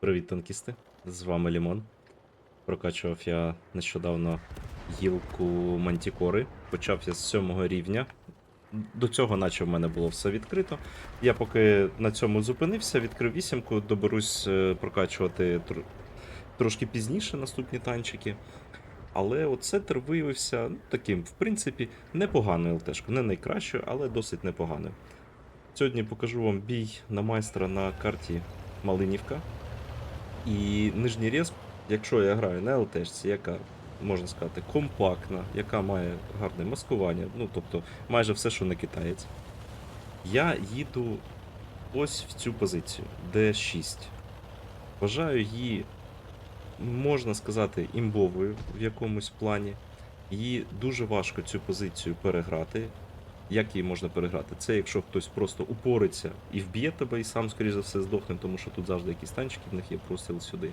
Привіт, танкісти! З вами Лімон. Прокачував я нещодавно гілку Мантікори. Почав я з сьомого рівня. До цього, наче в мене було все відкрито. Я поки на цьому зупинився, відкрив вісімку, доберусь е, прокачувати тр... трошки пізніше наступні танчики. Але от сеттер виявився ну, таким, в принципі, непоганою ЛТшкою. Не найкращою, але досить непоганою. Сьогодні покажу вам бій на майстра на карті Малинівка. І нижній респ, якщо я граю на ЛТшці, яка, можна сказати, компактна, яка має гарне маскування, ну тобто майже все, що не китаєць, я їду ось в цю позицію, D6. Вважаю її, можна сказати, імбовою в якомусь плані. Її дуже важко цю позицію переграти. Як її можна переграти? Це якщо хтось просто упориться і вб'є тебе, і сам, скоріш за все, здохне, тому що тут завжди якісь танчики, в них є простріл сюди.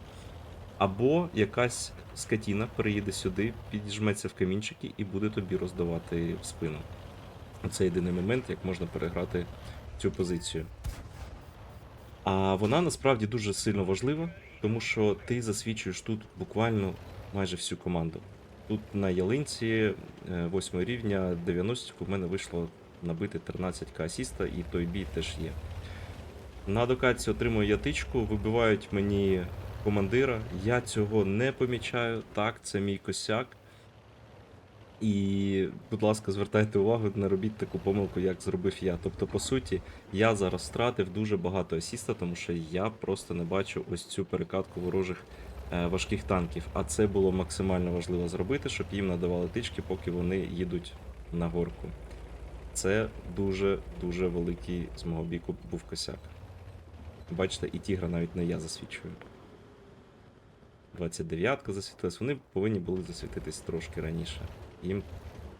Або якась скотіна приїде сюди, піджметься в камінчики і буде тобі роздавати в спину. Це єдиний момент, як можна переграти цю позицію. А вона насправді дуже сильно важлива, тому що ти засвідчуєш тут буквально майже всю команду. Тут на ялинці 8 рівня 90 у мене вийшло набити 13к асіста, і той бій теж є. На докаці отримую я тичку, вибивають мені командира. Я цього не помічаю. Так, це мій косяк. І, будь ласка, звертайте увагу, не робіть таку помилку, як зробив я. Тобто, по суті, я зараз втратив дуже багато асіста, тому що я просто не бачу ось цю перекатку ворожих е, важких танків. А це було максимально важливо зробити, щоб їм надавали тички, поки вони їдуть на горку. Це дуже-дуже великий з мого біку був косяк. Бачите, і тігра навіть не я засвідчую. 29-ка засвітилась, вони повинні були засвітитись трошки раніше. Їм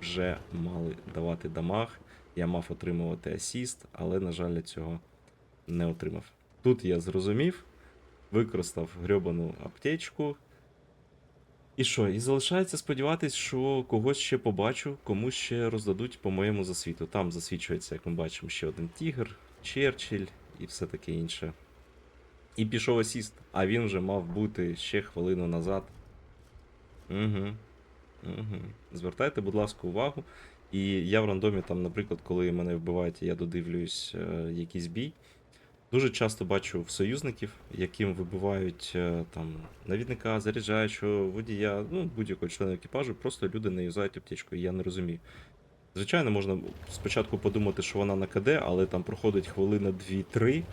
вже мали давати дамаг, я мав отримувати асіст, але, на жаль, я цього не отримав. Тут я зрозумів, використав грьобану аптечку. І що? І залишається сподіватись, що когось ще побачу, комусь ще роздадуть по моєму засвіту. Там засвічується, як ми бачимо, ще один тігр, Черчилль і все таке інше. І пішов асіст, а він вже мав бути ще хвилину назад. Угу. Угу. Звертайте, будь ласка, увагу. І я в рандомі, там, наприклад, коли мене вбивають, я додивлююсь е, якийсь бій. Дуже часто бачу в союзників, яким вибивають е, там навідника, заряджаючого, водія, ну, будь-якого члена екіпажу, просто люди не юзають аптечку, і я не розумію. Звичайно, можна спочатку подумати, що вона на КД, але там проходить хвилина 2-3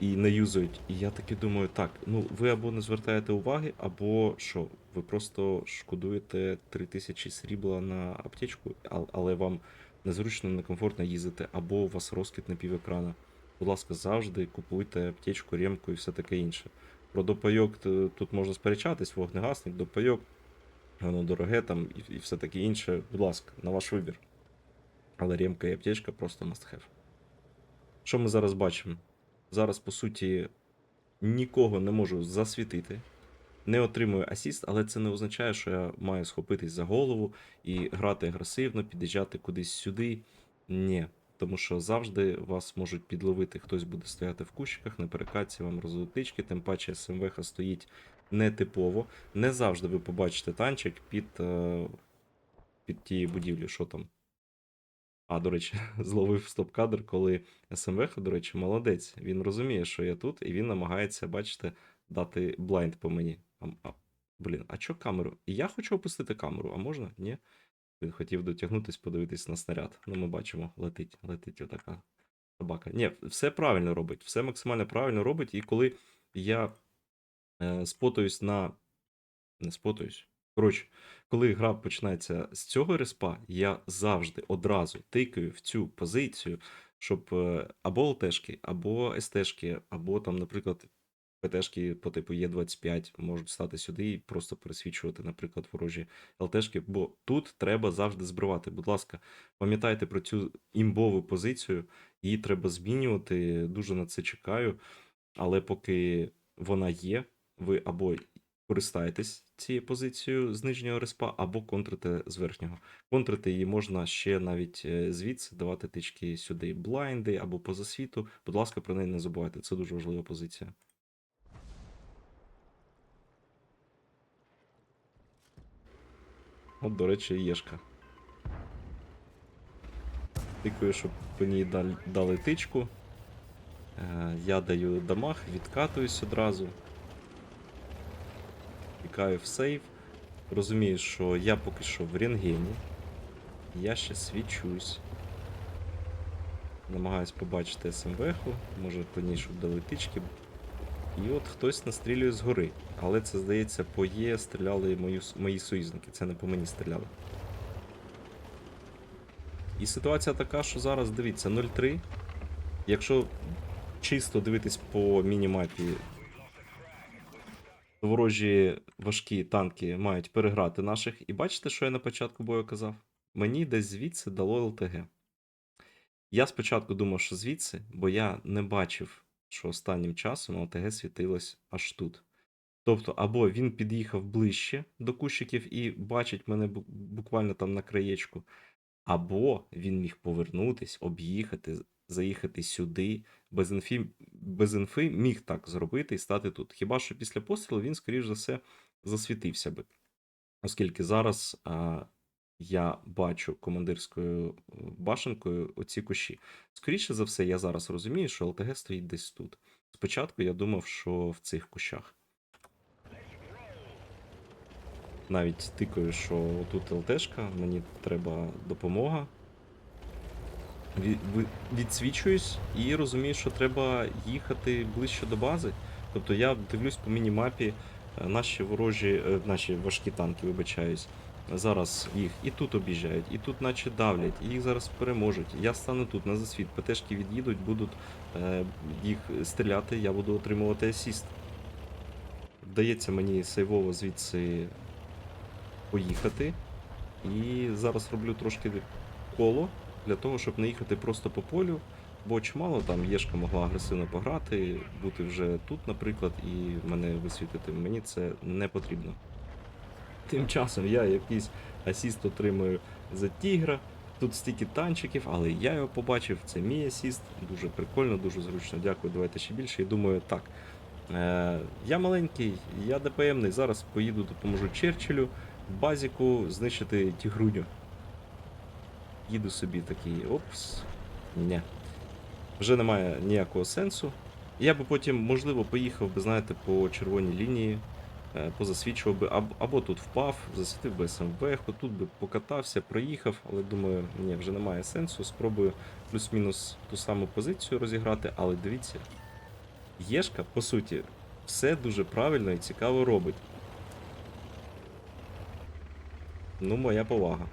і не юзають. І я таки думаю, так, ну ви або не звертаєте уваги, або що, ви просто шкодуєте 3000 срібла на аптечку, але вам незручно, некомфортно їздити, або у вас розкид на пів екрана. Будь ласка, завжди купуйте аптечку, ремку і все таке інше. Про допайок тут можна сперечатись, вогнегасник, допайок, воно дороге там і, і все таке інше. Будь ласка, на ваш вибір. Але ремка і аптечка просто must have. Що ми зараз бачимо? Зараз, по суті, нікого не можу засвітити. Не отримую асіст, але це не означає, що я маю схопитись за голову і грати агресивно, під'їжджати кудись сюди. Ні. Тому що завжди вас можуть підловити, хтось буде стояти в кущиках, на перекатці вам розвитички, тим паче СМВХ стоїть нетипово. Не завжди ви побачите танчик під, е, під тією будівлею, що там. А, до речі, зловив стоп-кадр, коли СМВХ, до речі, молодець. Він розуміє, що я тут, і він намагається, бачите, дати блайнд по мені. А, а, блін, а чо камеру? Я хочу опустити камеру, а можна? Ні? Він хотів дотягнутись, подивитись на снаряд. Ну, ми бачимо, летить, летить отака собака. Ні, все правильно робить, все максимально правильно робить. І коли я е, спотаюсь на. Не спотаюсь. Коротше, коли гра починається з цього респа, я завжди одразу тикаю в цю позицію, щоб е, або ЛТшки, або СТшки, або там, наприклад, ПТшки по типу Є25 можуть стати сюди і просто пересвічувати, наприклад, ворожі ЛТшки, бо тут треба завжди збривати. Будь ласка, пам'ятайте про цю імбову позицію, її треба змінювати. Дуже на це чекаю. Але поки вона є, ви або користаєтесь цією позицією з нижнього респа, або контрите з верхнього. Контрити її можна ще навіть е, звідси давати тички сюди, блайнди або по засвіту. Будь ласка, про неї не забувайте. Це дуже важлива позиція. От, до речі, Єшка. Тикаю, щоб мені дал- дали тичку. Е, я даю дамаг, відкатуюсь одразу. Тікаю в сейв. Розумію, що я поки що в рентгені. Я ще свічусь. Намагаюсь побачити СМВ-ху, може по ній, щоб дали тички. І от хтось настрілює згори. Але це, здається, по Є стріляли мої, мої союзники, це не по мені стріляли. І ситуація така, що зараз дивіться 0-3. Якщо чисто дивитись по мінімапі, ворожі важкі танки мають переграти наших. І бачите, що я на початку бою казав? Мені десь звідси дало ЛТГ. Я спочатку думав, що звідси, бо я не бачив, що останнім часом ЛТГ світилось аж тут. Тобто, або він під'їхав ближче до кущиків і бачить мене буквально там на краєчку, або він міг повернутись, об'їхати, заїхати сюди, без інфи, без інфи міг так зробити і стати тут. Хіба що після пострілу він, скоріш за все, засвітився би. Оскільки зараз а, я бачу командирською е, башенкою оці кущі. Скоріше за все, я зараз розумію, що ЛТГ стоїть десь тут. Спочатку я думав, що в цих кущах. Навіть тикаю, що тут ЛТшка, мені треба допомога. Відсвічуюсь і розумію, що треба їхати ближче до бази. Тобто я дивлюсь по мінімапі е, наші ворожі, е, наші важкі танки, вибачаюсь. Зараз їх і тут об'їжджають, і тут наче давлять, і їх зараз переможуть. Я стану тут на засвіт, ПТшки від'їдуть, будуть е, їх стріляти, я буду отримувати асіст. Вдається мені сейвово звідси поїхати. І зараз роблю трошки коло для того, щоб не їхати просто по полю. Бо чимало там Єшка могла агресивно пограти, бути вже тут, наприклад, і мене висвітити. Мені це не потрібно. Тим часом я якийсь асіст отримую за тігра. Тут стільки танчиків, але я його побачив. Це мій асіст. Дуже прикольно, дуже зручно. Дякую, давайте ще більше. І думаю, так. Е, я маленький, я ДПМний. Зараз поїду, допоможу Черчиллю в базіку знищити тігруню. Їду собі такий, опс. Ні. Вже немає ніякого сенсу. Я би потім, можливо, поїхав би, знаєте, по червоній лінії, позасвічував би, або, або тут впав, засвітив би СМВ, тут би покатався, проїхав, але думаю, ні, вже немає сенсу. Спробую плюс-мінус ту саму позицію розіграти, але дивіться, Єшка, по суті, все дуже правильно і цікаво робить. Ну, моя повага.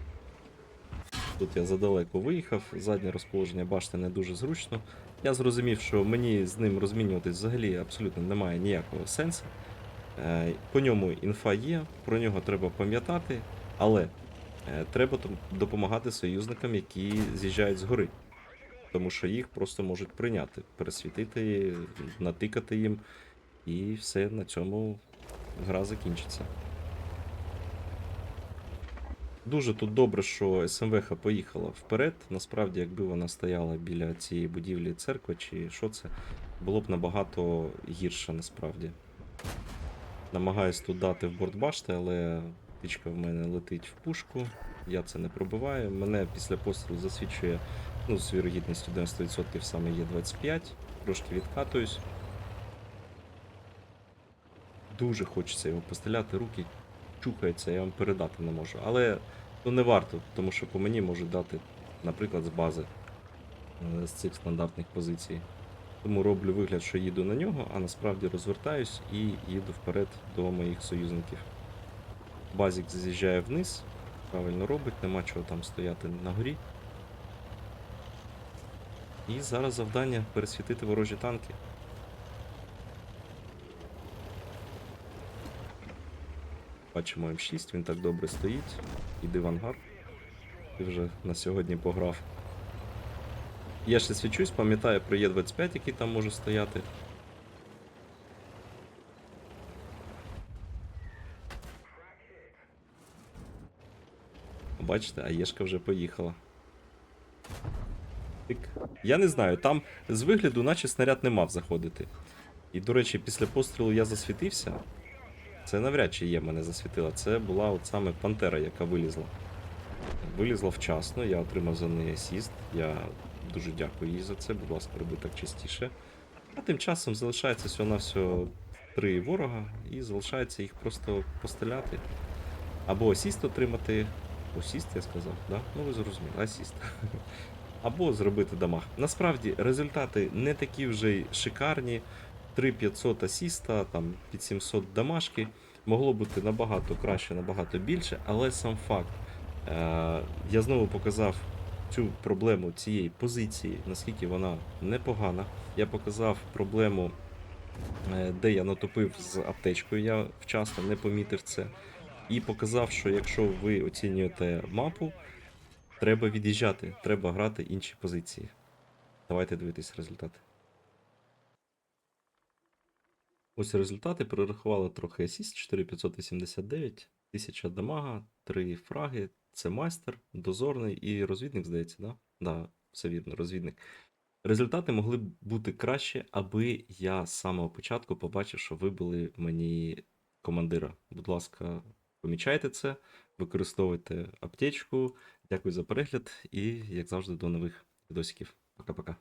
Тут я задалеко виїхав, заднє розположення башти не дуже зручно. Я зрозумів, що мені з ним розмінюватись взагалі абсолютно немає ніякого сенсу. Е, По ньому інфа є, про нього треба пам'ятати, але е, треба допомагати союзникам, які з'їжджають з гори. Тому що їх просто можуть прийняти, пересвітити, натикати їм, і все на цьому гра закінчиться. Дуже тут добре, що СМВХ поїхала вперед. Насправді, якби вона стояла біля цієї будівлі церкви чи що це, було б набагато гірше насправді. Намагаюсь тут дати в борт башти, але тичка в мене летить в пушку. Я це не пробиваю. Мене після пострілу засвідчує ну, з вірогідністю 90% саме є 25. Трошки відкатуюсь. Дуже хочеться його постріляти, руки чухаються, я вам передати не можу. Але ну, не варто, тому що по мені можуть дати, наприклад, з бази е, з цих стандартних позицій. Тому роблю вигляд, що їду на нього, а насправді розвертаюсь і їду вперед до моїх союзників. Базік з'їжджає вниз, правильно робить, нема чого там стояти на горі. І зараз завдання пересвітити ворожі танки. Бачимо М6, він так добре стоїть. Іди в ангар. Ти вже на сьогодні пограв. Я ще свічусь, пам'ятаю про Є25, який там може стояти. Бачите, а Єшка вже поїхала. Я не знаю, там з вигляду, наче снаряд не мав заходити. І, до речі, після пострілу я засвітився. Це навряд чи є мене засвітила. Це була от саме Пантера, яка вилізла. Вилізла вчасно, я отримав за неї асіст. Я дуже дякую їй за це, будь ласка, роби так частіше. А тим часом залишається всього на всього три ворога, і залишається їх просто постріляти. Або асіст отримати. Асіст, я сказав, да? Ну ви зрозуміли, асіст. Або зробити дамаг. Насправді результати не такі вже й шикарні. 3500 асіста, там під 700 дамажки. Могло бути набагато краще, набагато більше, але сам факт. Е, я знову показав цю проблему цієї позиції, наскільки вона непогана. Я показав проблему, е, де я натопив з аптечкою, я вчасно не помітив це. І показав, що якщо ви оцінюєте мапу, треба від'їжджати, треба грати інші позиції. Давайте дивитись результати. Ось результати. Перерахували трохи асіст 4589, 1000 дамага, 3 фраги. Це майстер, дозорний і розвідник, здається, да? Да, все вірно, розвідник. Результати могли б бути краще, аби я з самого початку побачив, що вибили мені командира. Будь ласка, помічайте це, використовуйте аптечку. Дякую за перегляд і, як завжди, до нових відосиків. Пока-пока.